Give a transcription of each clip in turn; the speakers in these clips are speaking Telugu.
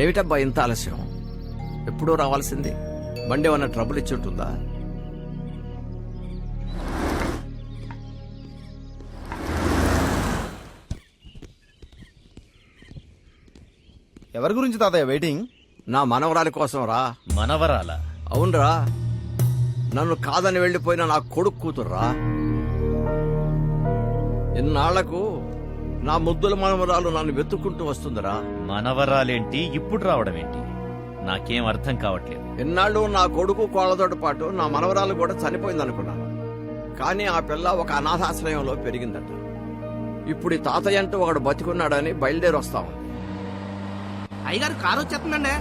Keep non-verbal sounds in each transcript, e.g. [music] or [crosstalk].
ఏమిటబ్బా ఇంత ఆలస్యం? ఎప్పుడూ రావాల్సింది. బండి ఏమన్నా ట్రబుల్ ఇచ్చి ఉంటుందా? ఎవరి గురించి తాతయ్య వెయిటింగ్ నా మనవరాలి కోసం రా. మనవరాల? అవునరా. నన్ను కాదని వెళ్ళిపోయిన నా కొడుకు కూతుర్రా. ఇన్నాళ్ళకు నా ముద్దుల మనవరాలు నన్ను వెతుక్కుంటూ వస్తుందిరా? మనవరాలేంటి? ఇప్పుడు రావడం ఏంటి నాకేం అర్థం కావట్లేదు. ఇన్నాళ్ళు నా కొడుకు కోళ్ళతోటి పాటు నా మనవరాలు కూడా చనిపోయిందనుకున్నాను. కానీ ఆ పిల్ల ఒక అనాథాశ్రయంలో పెరిగిందట. ఇప్పుడు ఈ తాతయ్య అంటూ ఒకడు బతికున్నాడని బయలుదేరి వస్తా ఉంది అయ్యగారు కారు వచ్చేస్తుందండి.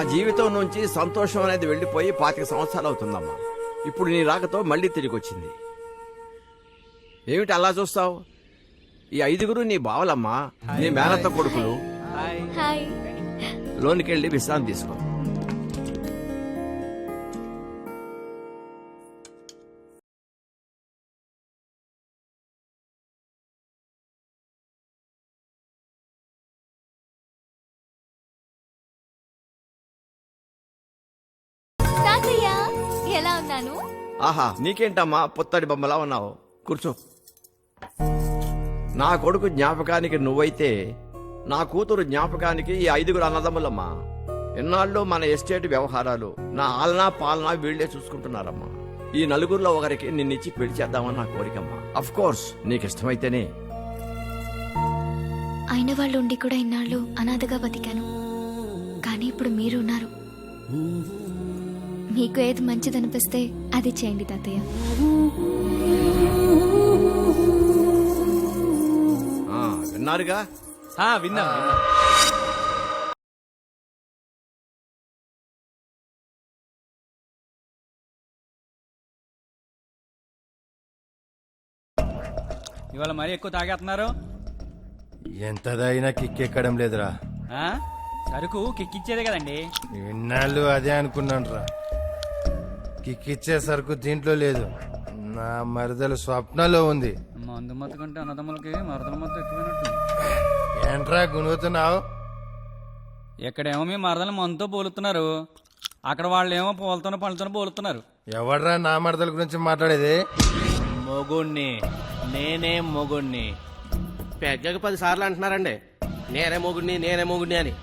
నా జీవితం నుంచి సంతోషం అనేది వెళ్ళిపోయి పాతిక సంవత్సరాలు అవుతుందమ్మా. ఇప్పుడు నీ రాకతో మళ్ళీ తిరిగి వచ్చింది ఏమిటి అలా చూస్తావు? ఈ ఐదుగురు నీ బావలమ్మా నీ మేనత్త కొడుకులు. హాయ్. లోనికి విశ్రాంతి తీసుకో. ఉన్నాను. ఆహా నీకేంటమ్మా పుత్తడి బొమ్మలా ఉన్నావు? కూర్చో. నా కొడుకు జ్ఞాపకానికి నువ్వైతే నా కూతురు జ్ఞాపకానికి ఈ ఐదుగురు అన్నదమ్ములమ్మా. ఎన్నాళ్ళు మన ఎస్టేట్ వ్యవహారాలు నా ఆలనా పాలనా వీళ్ళే చూసుకుంటున్నారమ్మా. ఈ నలుగురిలో ఒకరికి నిన్నిచ్చి పెళ్ళి చేద్దామని నా కోరికమ్మా. అఫ్ కోర్స్ నీకు ఇష్టమైతేనే అయిన వాళ్ళు ఉండి కూడా ఇన్నాళ్ళు అనాథగా బతికాను. కానీ ఇప్పుడు మీరు ఉన్నారు మీకు ఏది మంచిదనిపిస్తే అది చేయండి తాతయ్య. ఆ, విన్నారుగా? విన్నా ఇవాళ మరీ ఎక్కువ తాగేస్తున్నారు? ఎంతదైనా కిక్కెక్కడం లేదురా. ఆ? సరుకు కిక్కిచ్చేదే కదండి. ఇన్నాళ్ళు అదే అనుకున్నాను రా కిక్కిచ్చే సరుకు దీంట్లో లేదు. నా మరదలు స్వప్నలో ఉంది. మందు మత్తుకుంటే అన్నదమ్ములకి మరదల మత్తు ఎక్కువైనట్టు. ఏంట్రా గునుగుతున్నావు ఇక్కడేమో మీ మరదలు మందుతో పోలుతున్నారు. అక్కడ వాళ్ళేమో పూలతోనూ పళ్ళతోనూ పోలుతున్నారు. ఎవడ్రా నా మరదల గురించి మాట్లాడేది? మొగుణ్ణి. నేనే మొగుణ్ణి. పెద్దకి పది సార్లు అంటున్నారండి. నేనే మొగుణ్ణి నేనే మొగుణ్ణి అని.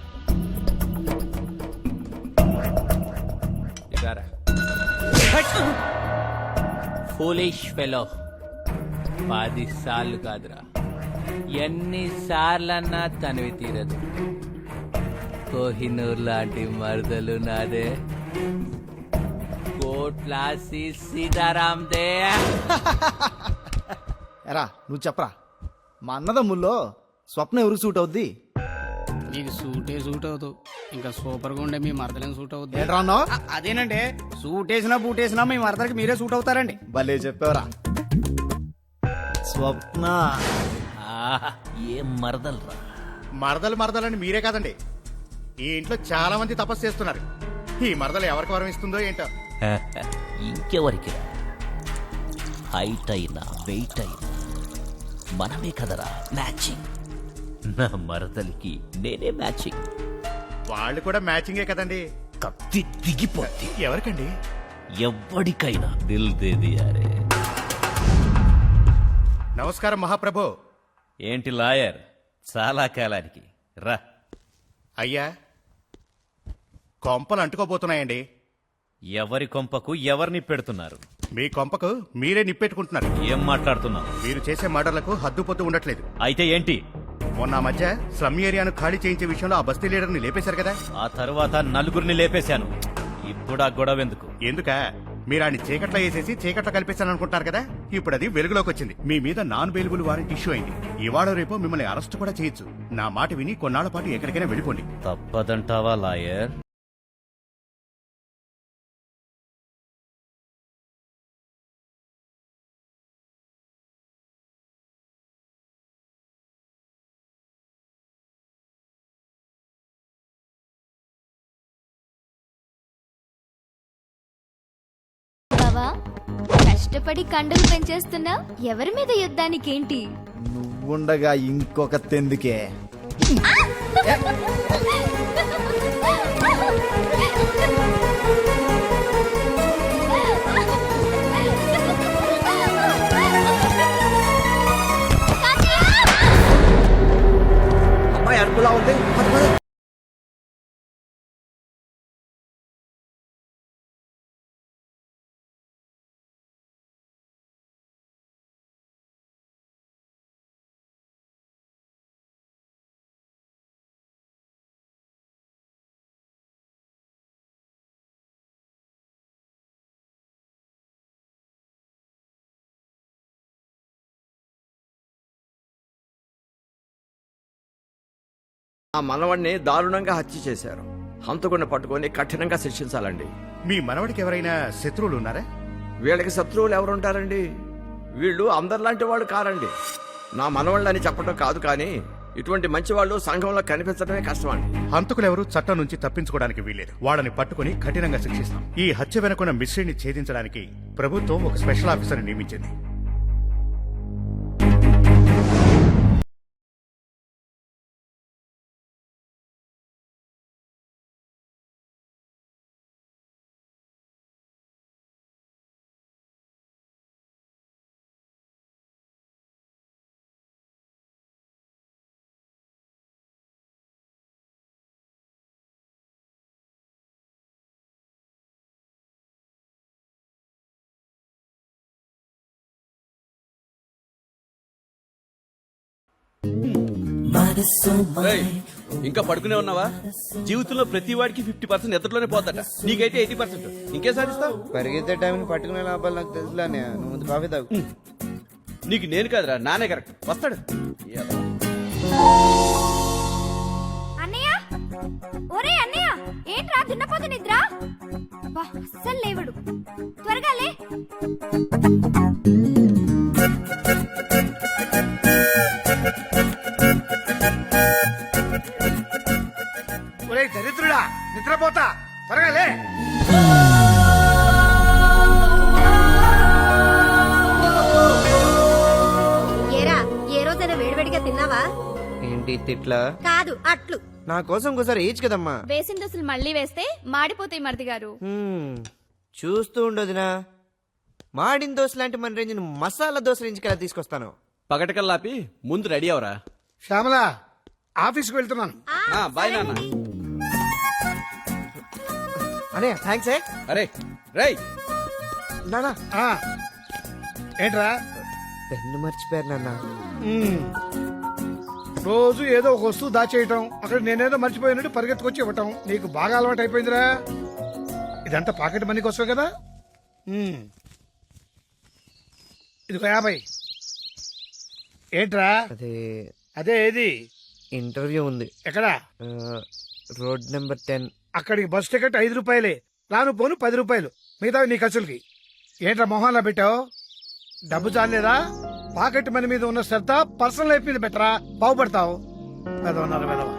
ఇదారా ఫూలిష్ ఫెలో పది సార్లు కాదురా. ఎన్నిసార్లన్నా తనివి తీరదు. కోహినూర్ లాంటి మరదలు నాదే. కోట్లాసి సీతారాం దే. ఎరా నువ్వు చెప్పరా? మా అన్నదమ్ముల్లో స్వప్న ఎవరు సూట్ అవుద్ది? నీకు సూటే సూట్ అవుతావు? ఇంకా సూపర్గా ఉండే మీ మరదలేం సూట్ అవుద్ది? ఏంట్రా అన్నావు? అదేనండి సూట్ వేసినా బూట్ వేసినా మీ మరదలకి మీరే సూట్ అవుతారండి. భలే చెప్పావురా. స్వప్న. ఏం మరదలరా? మరదలు మరదలని మీరే కాదండి. ఈ ఇంట్లో చాలా మంది తపస్సు చేస్తున్నారు. ఈ మరదలు ఎవరికి వరం ఇస్తుందో ఏంటో? [laughs] ఇంకెవరికి? హైట్ అయినా వెయిట్ అయినా మనమే కదరా మ్యాచింగ్ నా మరదలికి నేనే మ్యాచింగ్. వాళ్ళు కూడా మ్యాచింగే కదండి. కత్తి దిగిపోద్ది ఎవరికండి? ఎవ్వడికైనా దిల్ దేది అరే నమస్కారం మహాప్రభు. ఏంటి లాయర్? చాలా కాలానికి. రా. అయ్యా కొంపలు అంటుకోబోతున్నాయండి. ఎవరి కొంపకు ఎవరిని పెడుతున్నారు? మీ కొంపకు మీరే నిప్పెట్టుకుంటున్నారు. ఏం మాట్లాడుతున్నావు? మీరు చేసే మర్డర్లకు హద్దుపొద్దు ఉండట్లేదు. అయితే ఏంటి? మొన్న మధ్య స్లమ్ ఏరియాను ఖాళీ చేయించే విషయంలో ఆ బస్తీ లీడర్ని లేపేశారు కదా. ఆ తరువాత నలుగురిని లేపేశాను. ఇప్పుడు ఆ గొడవ ఎందుకు? ఎందుక? మీరు ఆయన చీకట్లో వేసేసి చీకట్లో కల్పిస్తాను అనుకుంటారు కదా? ఇప్పుడు అది వెలుగులోకి వచ్చింది. మీ మీద నాన్ బెయిలబుల్ వారెంట్ ఇష్యూ అయింది. ఇవాళ రేపు మిమ్మల్ని అరెస్ట్ కూడా చేయొచ్చు. నా మాట విని కొన్నాళ్ళ పాటు ఎక్కడికైనా వెళ్ళిపోండి. తప్పదంటావా లాయర్? బావా కష్టపడి కండలు పెంచేస్తున్నావు ఎవరి మీద యుద్ధానికి ఏంటి నువ్వుండగా ఇంకొక తెందుకే అమ్మాయి అరుపులా ఉంది. ఆ మనవణ్ణి దారుణంగా హత్య చేశారు. హంతకుడిని పట్టుకొని కఠినంగా శిక్షించాలండి. మీ మనవడికి ఎవరైనా శత్రువులు ఉన్నారా? వీళ్ళకి శత్రువులు ఎవరుంటారండి? వీళ్ళు అందరిలాంటి వాళ్ళు కారండి. నా మనవాళ్ళని చెప్పడం కాదు కానీ ఇటువంటి మంచి వాళ్ళు సంఘంలో కనిపించడమే కష్టం అండి హంతకులెవరూ చట్టం నుంచి తప్పించుకోవడానికి వీల్లేదు. వాళ్ళని పట్టుకుని కఠినంగా శిక్షిస్తాం. ఈ హత్య వెనుకున్న మిస్ట్రీని ఛేదించడానికి ప్రభుత్వం ఒక స్పెషల్ ఆఫీసర్ నియమించింది. ఇంకా పడుకునే ఉన్నావా? జీవితంలో ప్రతి వాడికి ఫిఫ్టీ పర్సెంట్ ఎత్తట్లోనే పోతాట నీకైతే ఎయిటీ పర్సెంట్. ఇంకే సాధిస్తావు? పరిగెత్తే టైంని పట్టుకునే లాభాలు నాకు తెలుసులే నువ్వు ముందు కాఫీ తాగు. నీకు నేను కాదురా నానే కరెక్ట్. వస్తాడు. అన్నయ్య? ఒరే అన్నయ్య ఏంట్రా దున్నపోతు నిద్ర? బా అస్సలు లేవడు. త్వరగా లే. వేడివేడిగా తిన్నావా? ఏంటి తిట్లా? కాదు అట్లు. నా కోసం ఒకసారి ఏజ్ కదమ్మా. వేసిన దోశలు మళ్ళీ వేస్తే మాడిపోతాయి మరిది గారు చూస్తూ ఉండదునా మాడిన దోశ లాంటి మన రేంజ్ మసాలా దోశ రేంజ్ కదా తీసుకొస్తాను. పగటికల్లాపి ముందు రెడీ అవరా. శ్యామల ఆఫీస్కి వెళ్తున్నాను. ఆ, బాయ్ నాన్న. అనే థ్యాంక్స్ అరే రేయ్. నానా ఆ, ఏంట్రా? పెన్ను మర్చిపోయారు నాన్న. రోజు ఏదో ఒక వస్తువు దాచేయటం అక్కడ నేనేదో మర్చిపోయినట్టు పరిగెత్తుకొచ్చి ఇవ్వటం నీకు బాగా అలవాటు అయిపోయిందిరా. ఇదంతా పాకెట్ మనీ కోసమే కదా. ఇదిగో యాభై. ఏంట్రా? అదే అదే ఏది? ఇంటర్వ్యూ ఉంది. ఎక్కడా? Road number ten. అక్కడికి బస్ టికెట్ ఐదు రూపాయలే. రాను పోను పది రూపాయలు. మిగతా నీ ఖర్చులకి. ఏంట్రా మొహంలో పెట్టావు? డబ్బు చాలేదా పాకెట్ మనీ మీద ఉన్న శ్రద్ధ పర్సనల్ లైఫ్ మీద పెట్టరా? బాగుపడతావు. పెదవన్నారు పెదవ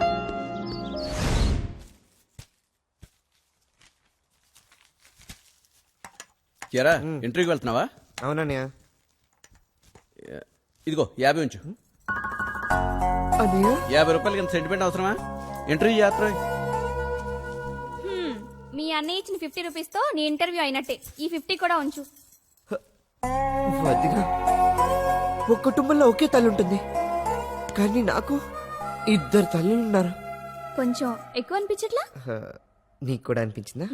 ఎరా ఇంటర్వ్యూకి వెళ్తున్నావా? అవునన్నయ్య. ఇదిగో యాభై ఉంచు. యాభై రూపాయలకి ఇంత సెంటిమెంట్ అవసరమా? ఇంటర్వ్యూ చేస్తా మీ అన్నయ్య ఇచ్చిన ఫిఫ్టీ రూపీస్తో నీ ఇంటర్వ్యూ అయినట్టే. ఈ ఫిఫ్టీ కూడా ఉంచు. ఒక కుటుంబంలో ఒకే తల్లి ఉంటుంది కానీ నాకు ఇద్దరు తల్లులు ఉన్నారు కొంచెం ఎక్కువ అనిపించట్లా? నీకు కూడా అనిపించిందా?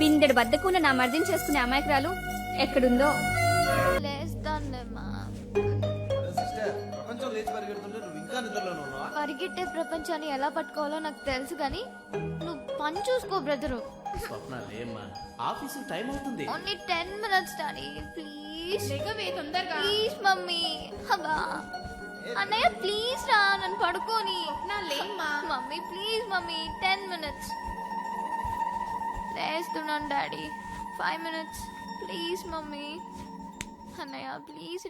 బిందెడు బద్దకున్న నా మర్దిని చేసుకునే అమాయకురాలు ఎక్కడుందో? పరిగెట్టే ప్రపంచాన్ని ఎలా పట్టుకోవాలో నాకు తెలుసు కానీ నువ్వు పని చూసుకో బ్రదరు. ఆఫీసు టైం అవుతుంది. Only ten minutes daddy please తొందరగా? Please mummy. హబా అన్నయ్య ప్లీజ్ రా. నన్ను పడుకోని. Mummy please mummy. Ten minutes లేస్తున్నాను daddy five minutes please mummy. అన్నయ్య ప్లీజ్